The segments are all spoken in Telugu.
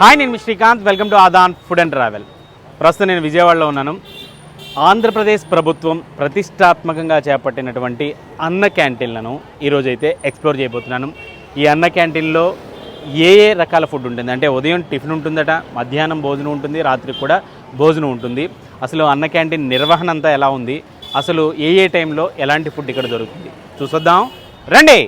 హాయ్ నేను Srikanth. Welcome to Aadan food and travel. ప్రస్తుతం నేను విజయవాడలో ఉన్నాను. ఆంధ్రప్రదేశ్ ప్రభుత్వం ప్రతిష్టాత్మకంగా చేపట్టినటువంటి అన్న క్యాంటీన్లను ఈరోజైతే ఎక్స్ప్లోర్ చేయబోతున్నాను. ఈ అన్న క్యాంటీన్లో ఏ ఏ రకాల ఫుడ్ ఉంటుంది? అంటే ఉదయం టిఫిన్ ఉంటుందట మధ్యాహ్నం భోజనం ఉంటుంది రాత్రికి కూడా భోజనం ఉంటుంది. అసలు అన్న క్యాంటీన్ నిర్వహణ అంతా ఎలా ఉంది? అసలు ఏ ఏ టైంలో ఎలాంటి ఫుడ్ ఇక్కడ దొరుకుతుంది? చూసొద్దాం. రండి!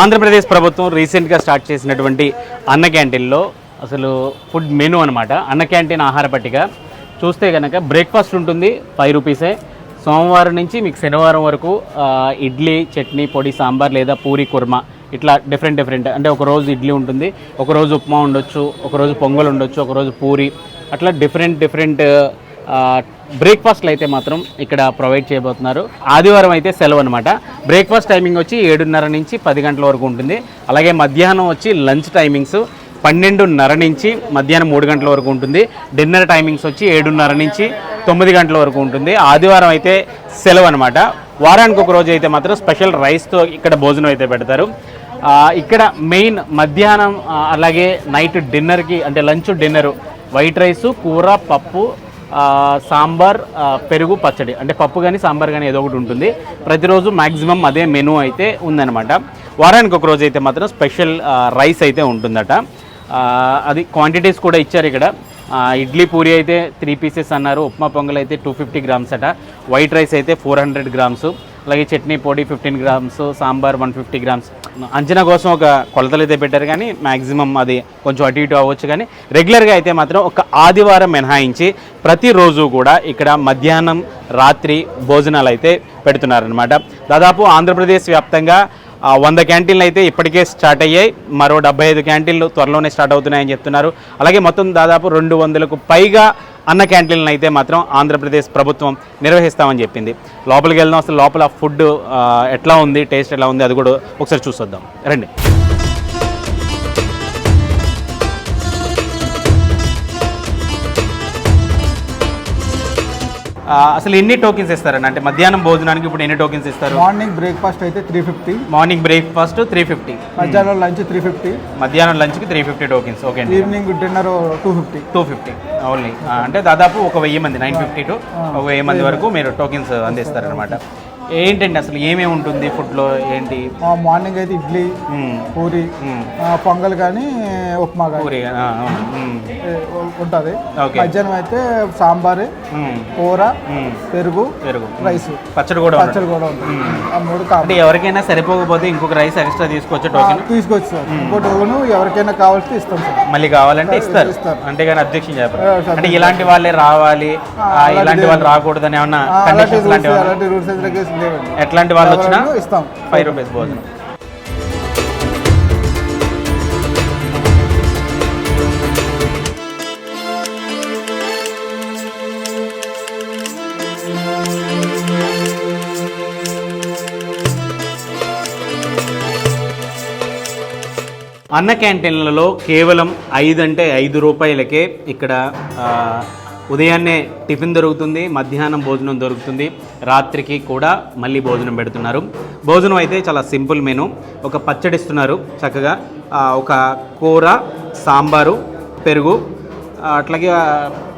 ఆంధ్రప్రదేశ్ ప్రభుత్వం రీసెంట్గా స్టార్ట్ చేసినటువంటి అన్న క్యాంటీన్లో అసలు ఫుడ్ మెనూ అనమాట అన్న క్యాంటీన్ ఆహార పట్టిక. చూస్తే కనుక బ్రేక్ఫాస్ట్ ఉంటుంది ఫైవ్ రూపీసే. సోమవారం నుంచి మీకు శనివారం వరకు ఇడ్లీ చట్నీ పొడి సాంబార్ లేదా పూరి కుర్మా ఇట్లా డిఫరెంట్ డిఫరెంట్ అంటే ఒకరోజు ఇడ్లీ ఉంటుంది ఒకరోజు ఉప్మా ఉండొచ్చు ఒకరోజు పొంగల్ ఉండొచ్చు ఒకరోజు పూరి. అట్లా డిఫరెంట్ డిఫరెంట్ బ్రేక్ఫాస్ట్లు అయితే మాత్రం ఇక్కడ ప్రొవైడ్ చేయబోతున్నారు. ఆదివారం అయితే సెలవు అనమాట బ్రేక్ఫాస్ట్ టైమింగ్ వచ్చి ఏడున్నర నుంచి పది గంటల వరకు ఉంటుంది. అలాగే మధ్యాహ్నం వచ్చి లంచ్ టైమింగ్స్ పన్నెండున్నర నుంచి మధ్యాహ్నం మూడు గంటల వరకు ఉంటుంది. డిన్నర్ టైమింగ్స్ వచ్చి ఏడున్నర నుంచి తొమ్మిది గంటల వరకు ఉంటుంది. ఆదివారం అయితే సెలవు అనమాట వారానికి ఒక రోజు అయితే మాత్రం స్పెషల్ రైస్తో ఇక్కడ భోజనం అయితే పెడతారు. ఇక్కడ మెయిన్ మధ్యాహ్నం అలాగే నైట్ డిన్నర్కి అంటే లంచ్ డిన్నర్ వైట్ రైసు కూర పప్పు సాంబార్ పెరుగు పచ్చడి. అంటే పప్పు కానీ సాంబార్ కానీ ఏదో ఒకటి ఉంటుంది. ప్రతిరోజు మ్యాక్సిమం అదే మెనూ అయితే ఉందన్నమాట. వారానికి ఒక రోజు అయితే మాత్రం స్పెషల్ రైస్ అయితే ఉంటుందట. అది క్వాంటిటీస్ కూడా ఇచ్చారు ఇక్కడ. ఇడ్లీ పూరి అయితే త్రీ పీసెస్ అన్నారు. ఉప్మా పొంగల్ అయితే టూ ఫిఫ్టీ గ్రామ్స్ అట. వైట్ రైస్ అయితే ఫోర్ హండ్రెడ్ గ్రామ్స్ అలాగే చట్నీ పొడి fifteen grams sambar one fifty grams అంచనా కోసం ఒక కొలతలు అయితే పెట్టారు కానీ మ్యాక్సిమం అది కొంచెం అటు ఇటు అవ్వచ్చు కానీ రెగ్యులర్గా అయితే మాత్రం ఒక ఆదివారం మినహాయించి ప్రతిరోజు కూడా ఇక్కడ మధ్యాహ్నం రాత్రి భోజనాలు అయితే పెడుతున్నారనమాట దాదాపు ఆంధ్రప్రదేశ్ వ్యాప్తంగా వంద క్యాంటీన్లు అయితే ఇప్పటికే స్టార్ట్ అయ్యాయి. మరో డెబ్బై ఐదు క్యాంటీన్లు త్వరలోనే స్టార్ట్ అవుతున్నాయని చెప్తున్నారు. అలాగే మొత్తం దాదాపు రెండు వందలకు పైగా అన్న క్యాంటీన్లను అయితే మాత్రం ఆంధ్రప్రదేశ్ ప్రభుత్వం నిర్వహిస్తామని చెప్పింది. లోపలికి వెళ్దాం అసలు లోపల ఫుడ్ ఎట్లా ఉంది టేస్ట్ ఎలా ఉంది అది కూడా ఒకసారి చూసొద్దాం. రండి. అసలు ఎన్ని టోకెన్స్ ఇస్తారండి? అంటే మధ్యాహ్నం భోజనానికి ఇప్పుడు ఎన్ని టోకెన్స్ ఇస్తారు? మార్నింగ్ బ్రేక్ఫాస్ట్ అయితే three fifty morning breakfast three fifty మధ్యాహ్నం లంచ్ త్రీ ఫిఫ్టీ మధ్యాహ్నం లంచ్కి three fifty tokens okay evening dinner two fifty two fifty only అంటే దాదాపు ఒక వెయ్యి మంది నైన్ ఫిఫ్టీ టు ఒక వెయ్యి మంది వరకు మీరు టోకెన్స్ అందిస్తారనమాట ఏంటండి అసలు ఏమేమి ఉంటుంది ఫుడ్లో ఏంటి? మార్నింగ్ అయితే ఇడ్లీ. పూరి పొంగల్ కానీ ఉప్మా కానీ. పూరి. ఉంటుంది. మధ్యాహ్నం అయితే సాంబార్. కూర. పెరుగు పెరుగు. రైస్. పచ్చడి కూడా. పచ్చడి కూడా ఉంటుంది. మూడు అంటే ఎవరికైనా సరిపోకపోతే ఇంకొక రైస్ ఎక్స్ట్రా తీసుకోవచ్చు టోకెన్. తీసుకొచ్చి సార్. ఇంకోటి ఓను ఎవరికైనా కావాల్సి ఇస్తాం సార్. మళ్ళీ కావాలంటే ఇస్తారు. ఇస్తారు. అంతేగాని అబ్జెక్షన్ చెప్పరు. అంటే ఇలాంటి వాళ్ళే రావాలి. ఇలాంటి వాళ్ళు రాకూడదని ఏమన్నా అలాంటి కండిషన్స్ రూల్స్ అయితే ఎట్లాంటి వాళ్ళు వచ్చినా ఇస్తాం. ఫైవ్ రూపీస్ భోజనం. అన్న క్యాంటీన్లలో కేవలం ఐదు అంటే ఐదు రూపాయలకే ఇక్కడ ఉదయాన్నే టిఫిన్ దొరుకుతుంది మధ్యాహ్నం భోజనం దొరుకుతుంది రాత్రికి కూడా మళ్ళీ భోజనం పెడుతున్నారు. భోజనం అయితే చాలా సింపుల్ మెను. ఒక పచ్చడి ఇస్తున్నారు చక్కగా ఒక కూర సాంబారు పెరుగు అట్లాగే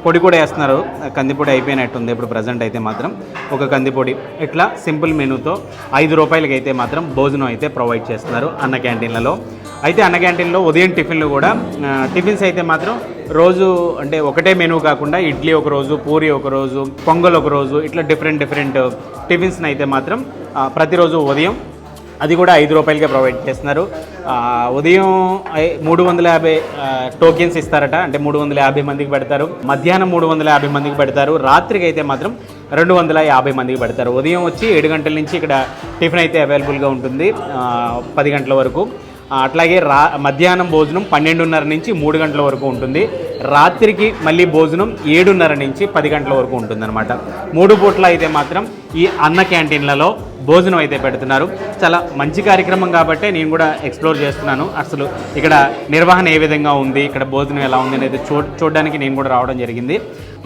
పొడి కూడా వేస్తున్నారు. కందిపొడి అయిపోయినట్టుంది ఇప్పుడు ప్రజెంట్ అయితే మాత్రం. ఒక కందిపొడి ఇట్లా సింపుల్ మెనూతో ఐదు రూపాయలకి అయితే మాత్రం భోజనం అయితే ప్రొవైడ్ చేస్తున్నారు అన్న క్యాంటీన్లలో. అయితే అన్న క్యాంటీన్లో ఉదయం టిఫిన్లు కూడా టిఫిన్స్ అయితే మాత్రం రోజు అంటే ఒకటే మెనూ కాకుండా ఇడ్లీ ఒక రోజు పూరి ఒక రోజు పొంగల్ ఒక రోజు ఇట్లా డిఫరెంట్ డిఫరెంట్ టిఫిన్స్ని అయితే మాత్రం ప్రతిరోజు ఉదయం అది కూడా ఐదు రూపాయలకే ప్రొవైడ్ చేస్తున్నారు. ఉదయం మూడు వందల యాభై టోకెన్స్ ఇస్తారట. అంటే మూడు వందల యాభై మందికి పెడతారు. మధ్యాహ్నం మూడు వందల యాభై మందికి పెడతారు. రాత్రికి అయితే మాత్రం రెండు వందల యాభై మందికి పెడతారు. ఉదయం వచ్చి ఏడు గంటల నుంచి ఇక్కడ టిఫిన్ అయితే అవైలబుల్గా ఉంటుంది. పది గంటల వరకు. అట్లాగే రా మధ్యాహ్నం భోజనం పన్నెండున్నర నుంచి మూడు గంటల వరకు ఉంటుంది. రాత్రికి మళ్ళీ భోజనం ఏడున్నర నుంచి పది గంటల వరకు ఉంటుందన్నమాట. మూడు పూట్ల అయితే మాత్రం ఈ అన్న క్యాంటీన్లలో భోజనం అయితే పెడుతున్నారు. చాలా మంచి కార్యక్రమం కాబట్టి నేను కూడా ఎక్స్ప్లోర్ చేస్తున్నాను. అసలు ఇక్కడ నిర్వహణ ఏ విధంగా ఉంది ఇక్కడ భోజనం ఎలా ఉంది అనేది చూ చూడడానికి నేను కూడా రావడం జరిగింది.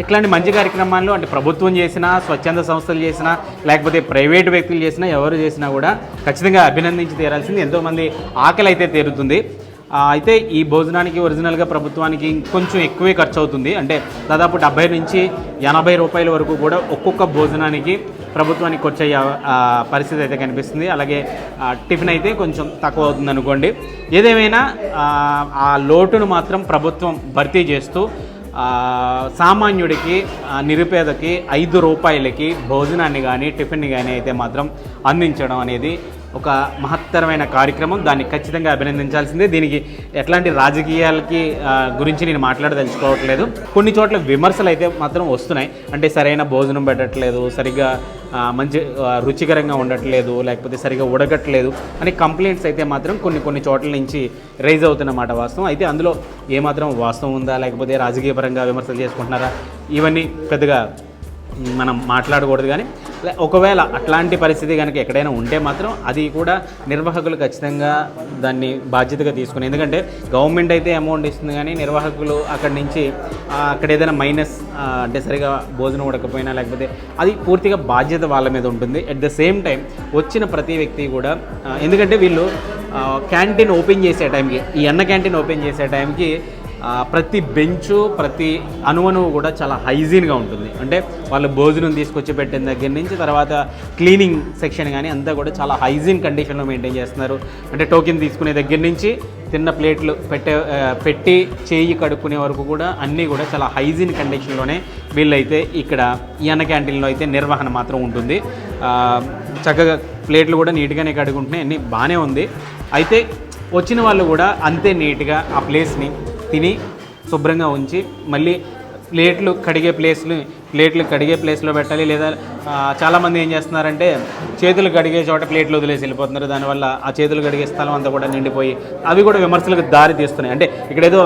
ఇట్లాంటి మంచి కార్యక్రమాల్లో అంటే ప్రభుత్వం చేసినా స్వచ్ఛంద సంస్థలు చేసినా లేకపోతే ప్రైవేటు వ్యక్తులు చేసినా ఎవరు చేసినా కూడా ఖచ్చితంగా అభినందించి తీరాల్సింది. ఎంతోమంది ఆకలి అయితే తీరుతుంది. అయితే ఈ భోజనానికి ఒరిజినల్గా ప్రభుత్వానికి కొంచెం ఎక్కువే ఖర్చు అవుతుంది అంటే దాదాపు డెబ్బై నుంచి ఎనభై రూపాయల వరకు కూడా ఒక్కొక్క భోజనానికి ప్రభుత్వానికి ఖర్చు అయ్యే పరిస్థితి అయితే కనిపిస్తుంది. అలాగే టిఫిన్ అయితే కొంచెం తక్కువ అవుతుంది అనుకోండి. ఏదేమైనా ఆ, లోటును మాత్రం ప్రభుత్వం భర్తీ చేస్తూ సామాన్యుడికి నిరుపేదకి ఐదు రూపాయలకి భోజనాన్ని కానీ టిఫిన్ని కానీ అయితే మాత్రం అందించడం అనేది ఒక మహత్తరమైన కార్యక్రమం. దాన్ని ఖచ్చితంగా అభినందించాల్సిందే. దీనికి ఎట్లాంటి రాజకీయాలకి గురించి నేను మాట్లాడదలుచుకోవట్లేదు. కొన్ని చోట్ల విమర్శలు అయితే మాత్రం వస్తున్నాయి. అంటే సరైన భోజనం పెట్టట్లేదు సరిగ్గా మంచి రుచికరంగా ఉండట్లేదు లేకపోతే సరిగా ఉడకట్లేదు అని కంప్లైంట్స్ అయితే మాత్రం కొన్ని కొన్ని చోట్ల నుంచి రైజ్ అవుతున్నమాట వాస్తవం. అయితే అందులో ఏమాత్రం వాస్తవం ఉందా లేకపోతే రాజకీయపరంగా విమర్శలు చేసుకుంటున్నారా? ఇవన్నీ పెద్దగా మనం మాట్లాడకూడదు కానీ ఒకవేళ అట్లాంటి పరిస్థితి కనుక ఎక్కడైనా ఉంటే మాత్రం అది కూడా నిర్వాహకులు ఖచ్చితంగా దాన్ని బాధ్యతగా తీసుకుని ఎందుకంటే గవర్నమెంట్ అయితే అమౌంట్ ఇస్తుంది కానీ నిర్వాహకులు అక్కడి నుంచి అక్కడ ఏదైనా మైనస్ అంటే సరిగా భోజనం ఉడకపోయినా లేకపోతే అది పూర్తిగా బాధ్యత వాళ్ళ మీద ఉంటుంది. అట్ ద సేమ్ టైం వచ్చిన ప్రతి వ్యక్తి కూడా ఎందుకంటే వీళ్ళు క్యాంటీన్ ఓపెన్ చేసే టైంకి ఈ అన్న క్యాంటీన్ ఓపెన్ చేసే టైంకి ప్రతి బెంచు ప్రతి అణువణువు కూడా చాలా హైజీన్గా ఉంటుంది. అంటే వాళ్ళు భోజనం తీసుకొచ్చి పెట్టిన దగ్గర నుంచి తర్వాత క్లీనింగ్ సెక్షన్ కానీ అంతా కూడా చాలా హైజీన్ కండిషన్లో మెయింటైన్ చేస్తున్నారు. అంటే టోకెన్ తీసుకునే దగ్గర నుంచి తిన్న ప్లేట్లు పెట్టే పెట్టి చేయి కడుక్కునే వరకు కూడా అన్నీ కూడా చాలా హైజీన్ కండిషన్లోనే వీళ్ళైతే ఇక్కడ ఈ అన్న క్యాంటీన్లో అయితే నిర్వహణ మాత్రం ఉంటుంది. చక్కగా ప్లేట్లు కూడా నీట్గానే కడుగుంటున్నాయి. అన్నీ బాగానే ఉంది. అయితే వచ్చిన వాళ్ళు కూడా అంతే నీట్గా ఆ ప్లేస్ని తిని శుభ్రంగా ఉంచి మళ్ళీ ప్లేట్లు కడిగే ప్లేస్లు ప్లేట్లు కడిగే ప్లేస్లో పెట్టాలి. లేదా చాలామంది ఏం చేస్తున్నారంటే చేతులు కడిగే చోట ప్లేట్లు వదిలేసి వెళ్ళిపోతున్నారు. దానివల్ల ఆ చేతులు కడిగే స్థలం అంతా కూడా నిండిపోయి అవి కూడా విమర్శలకు దారి తీస్తున్నాయి. అంటే ఇక్కడ ఏదో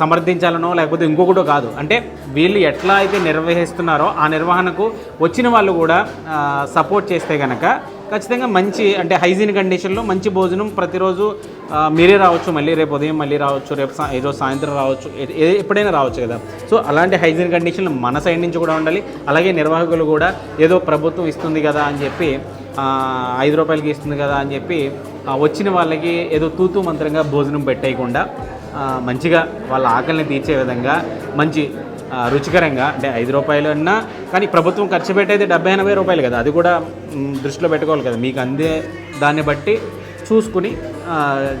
సమర్థించాలనో లేకపోతే ఇంకొకటో కాదు. అంటే వీళ్ళు ఎట్లా అయితే నిర్వహిస్తున్నారో ఆ నిర్వహణకు వచ్చిన వాళ్ళు కూడా సపోర్ట్ చేస్తే కనుక ఖచ్చితంగా మంచి అంటే హైజీన్ కండిషన్లో మంచి భోజనం ప్రతిరోజు మీరే రావచ్చు మళ్ళీ రేపు ఉదయం మళ్ళీ రావచ్చు రేపు ఈరోజు సాయంత్రం రావచ్చు ఎప్పుడైనా రావచ్చు కదా. సో అలాంటి హైజీన్ కండిషన్లు మన సైడ్ నుంచి కూడా ఉండాలి. అలాగే నిర్వాహకులు కూడా ఏదో ప్రభుత్వం ఇస్తుంది కదా అని చెప్పి ఐదు రూపాయలకి ఇస్తుంది కదా అని చెప్పి వచ్చిన వాళ్ళకి ఏదో తూతూ మంత్రంగా భోజనం పెట్టేయకుండా మంచిగా వాళ్ళ ఆకలిని తీర్చే విధంగా మంచి రుచికరంగా అంటే ఐదు రూపాయలు అన్నా కానీ ప్రభుత్వం ఖర్చు పెట్టేది డెబ్బై ఎనభై రూపాయలు కదా. అది కూడా దృష్టిలో పెట్టుకోవాలి కదా. మీకు అందే దాన్ని బట్టి చూసుకుని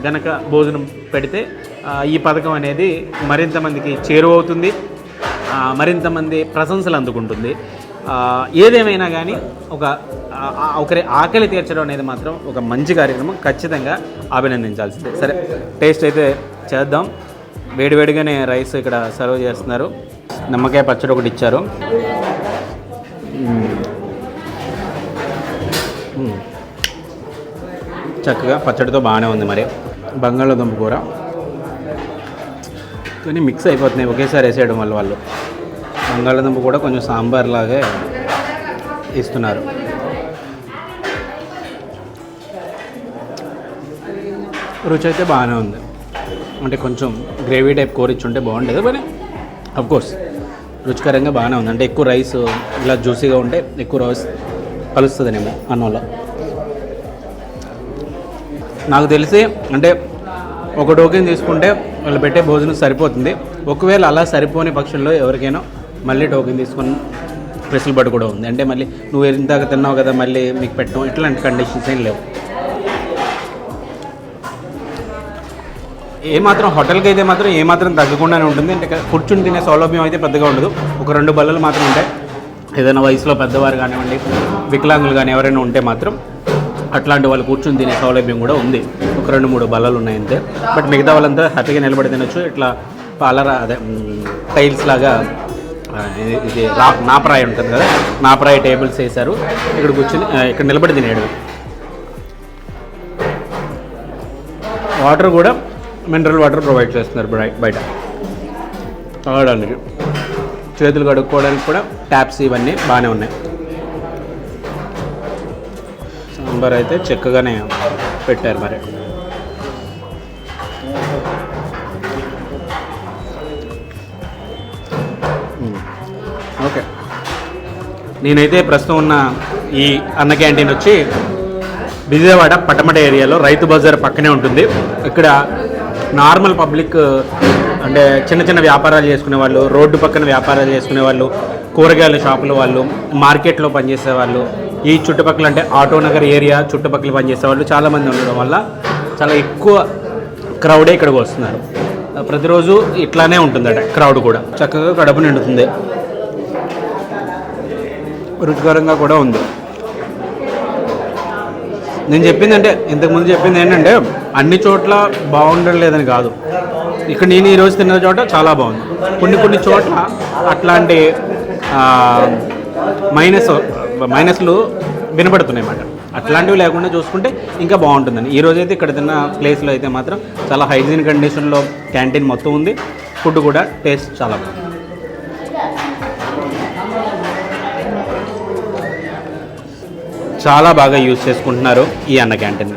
గనక భోజనం పెడితే ఈ పథకం అనేది మరింత మందికి చేరువవుతుంది మరింతమంది మరింత మంది ప్రశంసలు అందుకుంటుంది. ఏదేమైనా కానీ ఒక ఒకరి ఆకలి తీర్చడం అనేది మాత్రం ఒక మంచి కార్యక్రమం. ఖచ్చితంగా అభినందించాల్సిందే. సరే టేస్ట్ అయితే చేద్దాం. వేడివేడిగానే రైస్ ఇక్కడ సర్వ్ చేస్తున్నారు. నిమ్మకాయ పచ్చడి ఒకటి ఇచ్చారు. చక్కగా పచ్చడితో బాగానే ఉంది మరి. బంగాళాదుంప కూర. కానీ మిక్స్ అయిపోతున్నాయి. ఒకేసారి వేసేయడం వల్ల వాళ్ళు. బంగాళాదుంప కూడా కొంచెం సాంబార్ లాగే ఇస్తున్నారు. రుచి అయితే బాగానే ఉంది. అంటే కొంచెం గ్రేవీ టైప్ కూర ఇచ్చి ఉంటే బాగుండేది కానీ అఫ్ కోర్స్ రుచికరంగా బాగానే ఉంది. అంటే ఎక్కువ రైస్ ఇలా జ్యూసీగా ఉంటే ఎక్కువ రైస్ కలుస్తుందనేమో అన్నంలో. నాకు తెలిసి అంటే ఒక టోకెన్ తీసుకుంటే వాళ్ళు పెట్టే భోజనం సరిపోతుంది. ఒకవేళ అలా సరిపోని పక్షంలో ఎవరికైనా మళ్ళీ టోకెన్ తీసుకుని వెసులుబాటు కూడా ఉంది. అంటే మళ్ళీ నువ్వు ఇందాక తిన్నావు కదా మళ్ళీ మీకు పెట్టడం ఇట్లాంటి కండిషన్స్ ఏం లేవు. ఏమాత్రం హోటల్కి అయితే మాత్రం ఏమాత్రం తగ్గకుండానే ఉంటుంది. అంటే కూర్చుని తినే సౌలభ్యం అయితే పెద్దగా ఉండదు. ఒక రెండు బల్లలు మాత్రం ఉంటాయి. ఏదైనా వయసులో పెద్దవారు కానివ్వండి వికలాంగులు కానీ ఎవరైనా ఉంటే మాత్రం అట్లాంటి వాళ్ళు కూర్చుని తినే సౌలభ్యం కూడా ఉంది. ఒక రెండు మూడు బల్లలు ఉన్నాయి అంతే బట్ మిగతా వాళ్ళంతా హ్యాపీగా నిలబడి తినొచ్చు. ఇట్లా పాలరా అదే టైల్స్ లాగా ఇది- రా నాపరాయి ఉంటుంది కదా నాపరాయి టేబుల్స్ వేశారు. ఇక్కడ కూర్చుని ఇక్కడ నిలబడి తినేయడం వాటర్ కూడా మినరల్ వాటర్ ప్రొవైడ్ చేస్తున్నారు బయట. తాగడానికి చేతులు కడుక్కోవడానికి కూడా ట్యాప్స్ ఇవన్నీ బాగానే ఉన్నాయి. సాంబార్ అయితే చక్కగానే పెట్టారు మరి. ఓకే. నేనైతే ప్రస్తుతం ఉన్న ఈ అన్న క్యాంటీన్ వచ్చి విజయవాడ పట్టమట ఏరియాలో రైతు బజార్ పక్కనే ఉంటుంది. ఇక్కడ నార్మల్ పబ్లిక్ అంటే చిన్న చిన్న వ్యాపారాలు చేసుకునే వాళ్ళు రోడ్డు పక్కన వ్యాపారాలు చేసుకునే వాళ్ళు కూరగాయల షాపుల వాళ్ళు మార్కెట్లో పనిచేసే వాళ్ళు ఈ చుట్టుపక్కల అంటే ఆటో నగర్ ఏరియా చుట్టుపక్కల పనిచేసే వాళ్ళు చాలామంది ఉండడం వల్ల చాలా ఎక్కువ క్రౌడే ఇక్కడికి వస్తున్నారు. ప్రతిరోజు ఇట్లానే ఉంటుందట క్రౌడ్ కూడా. చక్కగా కడుపు నిండుతుంది. రుచికరంగా కూడా ఉంది. నేను చెప్పింది అంటే ఇంతకుముందు చెప్పింది ఏంటంటే అన్ని చోట్ల బాగుండడం లేదని కాదు. ఇక్కడ నేను ఈరోజు తిన్న చోట చాలా బాగుంది. కొన్ని కొన్ని చోట్ల అట్లాంటి మైనస్ మైనస్లు వినపడుతున్నాయి అన్నమాట. అట్లాంటివి లేకుండా చూసుకుంటే ఇంకా బాగుంటుందని. ఈ రోజు అయితే ఇక్కడ తిన్న ప్లేస్లో అయితే మాత్రం చాలా హైజీన్ కండిషన్లో క్యాంటీన్ మొత్తం ఉంది. ఫుడ్ కూడా టేస్ట్ చాలా బాగుంది. చాలా బాగా యూజ్ చేసుకుంటున్నారు ఈ అన్న క్యాంటీన్.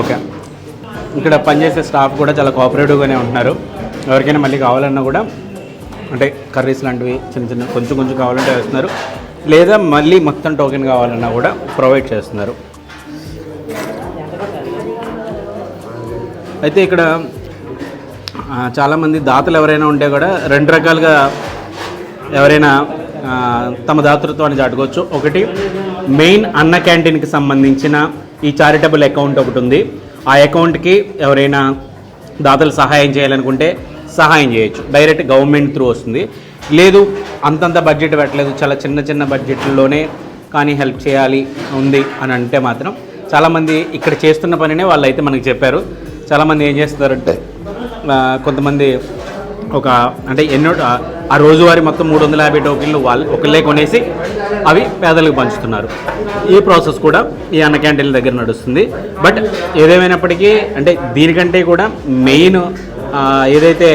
ఓకే. ఇక్కడ పనిచేసే స్టాఫ్ కూడా చాలా కోఆపరేటివ్గానే ఉంటున్నారు. ఎవరికైనా మళ్ళీ కావాలన్నా కూడా అంటే కర్రీస్ లాంటివి చిన్న చిన్న కొంచెం కొంచెం కావాలంటే వేస్తున్నారు. లేదా మళ్ళీ మొత్తం టోకెన్ కావాలన్నా కూడా ప్రొవైడ్ చేస్తున్నారు. అయితే ఇక్కడ చాలామంది దాతలు ఎవరైనా ఉంటే కూడా రెండు రకాలుగా ఎవరైనా తమ దాతృత్వాన్ని చాటుకోవచ్చు. ఒకటి మెయిన్ అన్న క్యాంటీన్కి సంబంధించిన ఈ చారిటబుల్ అకౌంట్ ఒకటి ఉంది. ఆ అకౌంట్కి ఎవరైనా దాతలు సహాయం చేయాలనుకుంటే సహాయం చేయొచ్చు. డైరెక్ట్ గవర్నమెంట్ త్రూ వస్తుంది. లేదు అంతంత బడ్జెట్ పెట్టలేదు. చాలా చిన్న చిన్న బడ్జెట్లోనే కానీ హెల్ప్ చేయాలి ఉంది అని అంటే మాత్రం చాలామంది ఇక్కడ చేస్తున్న పనినే వాళ్ళు అయితే మనకు చెప్పారు. చాలామంది ఏం చేస్తున్నారంటే కొంతమంది ఒక అంటే ఎన్నో ఆ- రోజువారీ మొత్తం మూడు వందల యాభై టోకెన్లు వాళ్ళు ఒకళ్ళే కొనేసి అవి పేదలకు పంచుతున్నారు. ఈ ప్రాసెస్ కూడా ఈ అన్న క్యాంటీన్ల దగ్గర నడుస్తుంది. బట్ ఏదేమైనప్పటికీ అంటే దీనికంటే కూడా మెయిన్ ఏదైతే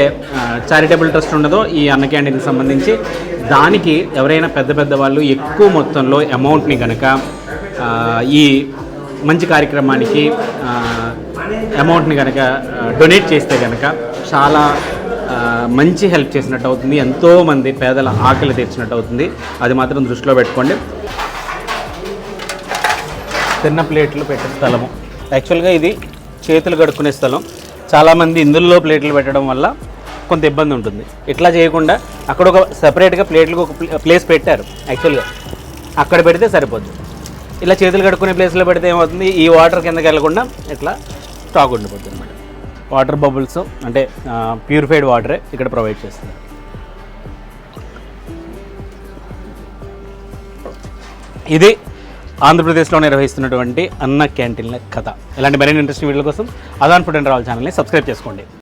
చారిటబుల్ ట్రస్ట్ ఉన్నదో ఈ అన్న క్యాంటీన్కి సంబంధించి దానికి ఎవరైనా పెద్ద పెద్ద వాళ్ళు ఎక్కువ మొత్తంలో అమౌంట్ని కనుక ఈ మంచి కార్యక్రమానికి అమౌంట్ని కనుక డొనేట్ చేస్తే కనుక చాలా మంచి హెల్ప్ చేసినట్టు అవుతుంది. ఎంతోమంది పేదల ఆకలి తీర్చినట్టు అవుతుంది. అది మాత్రం దృష్టిలో పెట్టుకోండి. తిన్న ప్లేట్లు పెట్టే స్థలము. యాక్చువల్గా ఇది చేతులు కడుక్కునే స్థలం. చాలామంది ఇందులో ప్లేట్లు పెట్టడం వల్ల కొంత ఇబ్బంది ఉంటుంది. ఇట్లా చేయకుండా అక్కడ ఒక సపరేట్గా ప్లేట్లకు ఒక ప్లే- ప్లేస్ పెట్టారు. యాక్చువల్గా అక్కడ పెడితే సరిపోద్ది. ఇలా చేతులు కడుక్కునే ప్లేస్లో పెడితే ఏమవుతుంది? ఈ వాటర్ కిందకి వెళ్ళకుండా ఇట్లా స్టాక్ ఉండిపోతుంది అనమాట వాటర్ బబుల్స్ అంటే ప్యూరిఫైడ్ వాటరే ఇక్కడ ప్రొవైడ్ చేస్తుంది. ఇది ఆంధ్రప్రదేశ్లో నిర్వహిస్తున్నటువంటి అన్న క్యాంటీన్ల కథ. ఇలాంటి మరిన్ని ఇంట్రెస్టింగ్ వీడియోల కోసం అదాన్ ఫుడ్ అండ్ రావల్ ఛానల్ని సబ్స్క్రైబ్ చేసుకోండి.